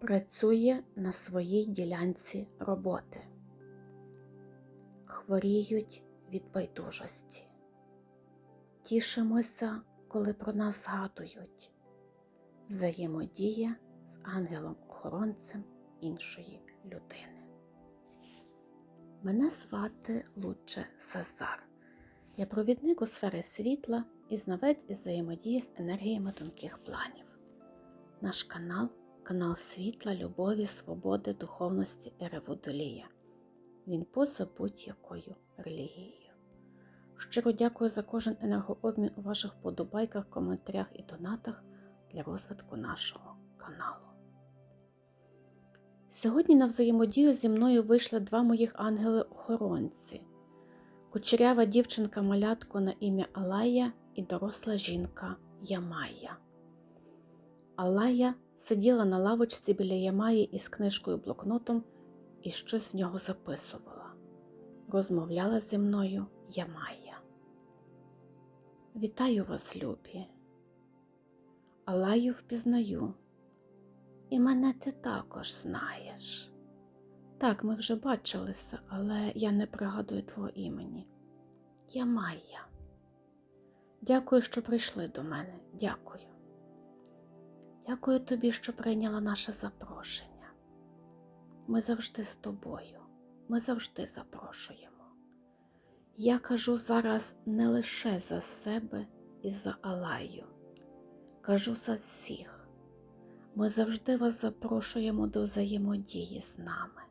працює на своїй ділянці роботи. Хворіють від байдужості. Тішимося, коли про нас згадують. Взаємодія з ангелом-охоронцем іншої людини. Мене звати Луче Сазар. Я провідник у сфері світла і знавець із взаємодії з енергіями тонких планів. Наш канал канал світла, любові, свободи, духовності і реводолія. Він поза будь-якою релігією. Щиро дякую за кожен енергообмін у ваших вподобайках, коментарях і донатах для розвитку нашого каналу. Сьогодні на взаємодію зі мною вийшли два моїх ангели-охоронці: кучерява дівчинка-малятко на ім'я Алая і доросла жінка Ямая. Алая сиділа на лавочці біля Ямаї із книжкою блокнотом і щось в нього записувала. Розмовляла зі мною Ямая. Вітаю вас, любі. Алаю впізнаю. І мене ти також знаєш. Так, ми вже бачилися, але я не пригадую твого імені. Я. Дякую, що прийшли до мене. Дякую. Дякую тобі, що прийняла наше запрошення. Ми завжди з тобою, ми завжди запрошуємо. Я кажу зараз не лише за себе і за Алаю, кажу за всіх. Ми завжди вас запрошуємо до взаємодії з нами,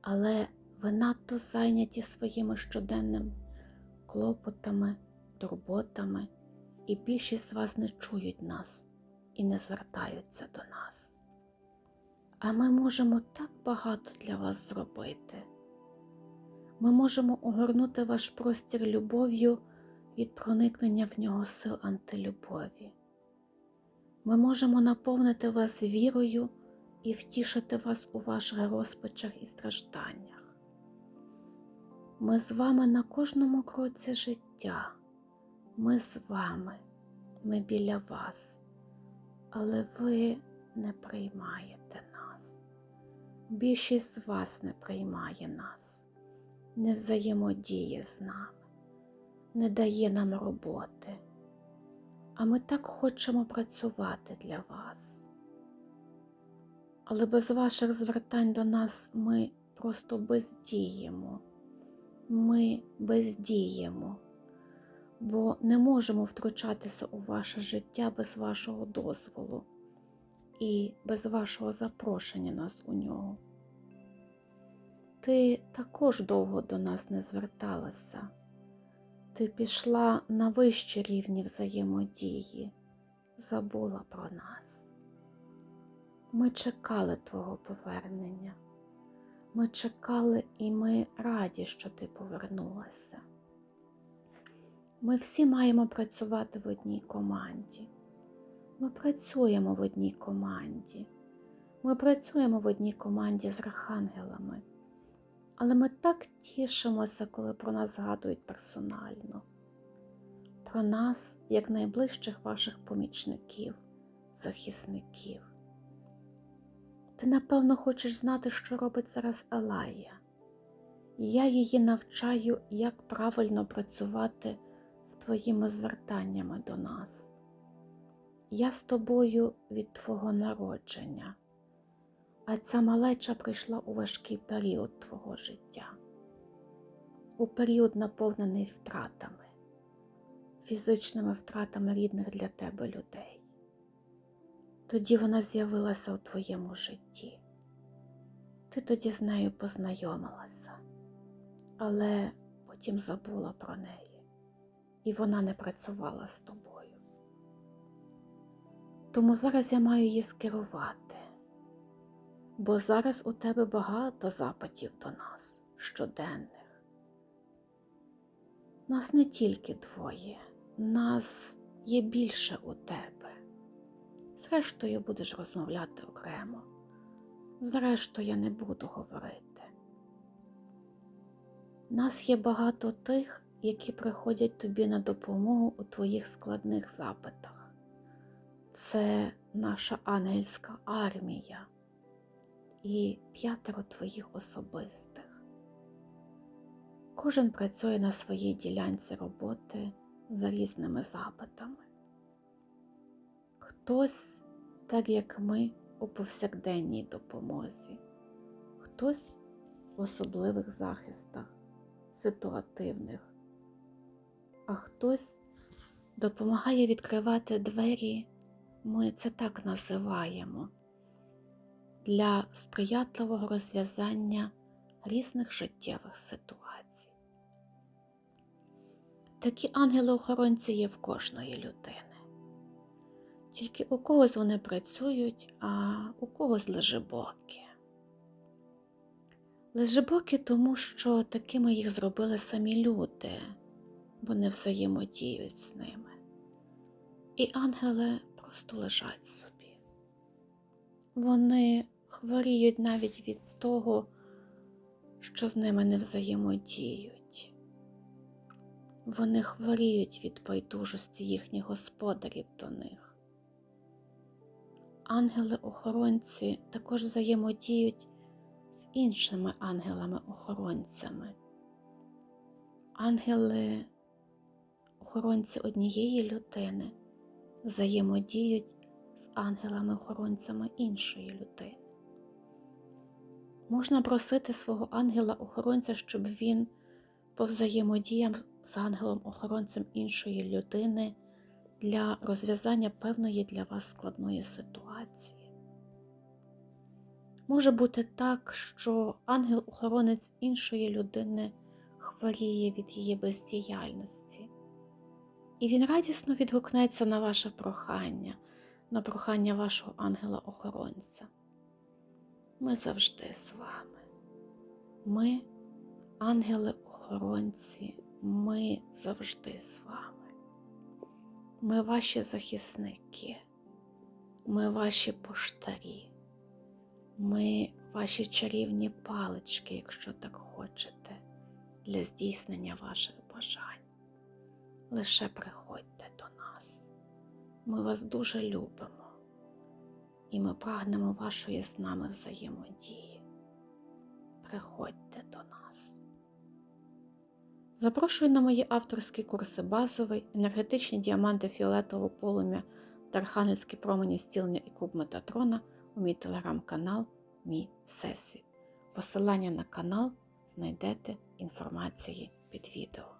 але ви надто зайняті своїми щоденними клопотами, турботами, і більшість з вас не чують нас і не звертаються до нас. А ми можемо так багато для вас зробити. Ми можемо огорнути ваш простір любов'ю від проникнення в нього сил антилюбові. Ми можемо наповнити вас вірою і втішити вас у ваших розпачах і стражданнях. Ми з вами на кожному кроці життя. Ми з вами, ми біля вас, але ви не приймаєте нас. Більшість з вас не приймає нас, не взаємодіє з нами, не дає нам роботи а ми так хочемо працювати для вас. Але без ваших звертань до нас ми просто бездіємо, ми бездіємо, бо не можемо втручатися у ваше життя без вашого дозволу і без вашого запрошення нас у нього. Ти також довго до нас не зверталася ти пішла на вищі рівні взаємодії, забула про нас. Ми чекали Твого повернення. Ми чекали і ми раді, що ти повернулася. Ми всі маємо працювати в одній команді. Ми працюємо в одній команді. Ми працюємо в одній команді з архангелами. Але ми так тішимося, коли про нас згадують персонально, про нас як найближчих ваших помічників, захисників. Ти, напевно, хочеш знати, що робить зараз Алая. Я її навчаю, як правильно працювати з твоїми звертаннями до нас. Я з тобою від твого народження а ця малеча прийшла у важкий період твого життя, у період, наповнений втратами, фізичними втратами рідних для тебе людей. Тоді вона з'явилася у твоєму житті. Ти тоді з нею познайомилася, але потім забула про неї, і вона не працювала з тобою. Тому зараз я маю її скерувати бо зараз у тебе багато запитів до нас, щоденних. Нас не тільки двоє, нас є більше у тебе. Зрештою, будеш розмовляти окремо. Зрештою, я не буду говорити. Нас є багато тих, які приходять тобі на допомогу у твоїх складних запитах. Це наша ангельська армія і п'ятеро твоїх особистих. Кожен працює на своїй ділянці роботи за різними запитами. Хтось, так як ми, у повсякденній допомозі, хтось в особливих захистах, ситуативних, а хтось допомагає відкривати двері, ми це так називаємо, для сприятливого розв'язання різних життєвих ситуацій. Такі ангели-охоронці є в кожної людини. Тільки у когось вони працюють, а у когось лежебокі. Лежебокі тому, що такими їх зробили самі люди, бо не взаємодіють з ними. І ангели просто лежать собі. Вони хворіють навіть від того, що з ними не взаємодіють. Вони хворіють від байдужості їхніх господарів до них. Ангели-охоронці також взаємодіють з іншими ангелами-охоронцями. Ангели-охоронці однієї людини взаємодіють з ангелами-охоронцями іншої людини. Можна просити свого ангела-охоронця, щоб він повзаємодіяв з ангелом-охоронцем іншої людини для розв'язання певної для вас складної ситуації. Може бути так, що ангел-охоронець іншої людини хворіє від її бездіяльності, і він радісно відгукнеться на ваше прохання, на прохання вашого ангела-охоронця. Ми завжди з вами. Ми, ангели-охоронці, ми завжди з вами. Ми ваші захисники, ми ваші поштарі, ми ваші чарівні палички, якщо так хочете, для здійснення ваших бажань. Лише приходьте до нас. Ми вас дуже любимо, і ми прагнемо вашої з нами взаємодії. Приходьте до нас. Запрошую на мої авторські курси базовий, енергетичні діаманти фіолетового полум'я та архангельські промені зцілення і куб Метатрона у мій телеграм-канал Мій Всесвіт. Посилання на канал знайдете інформації під відео.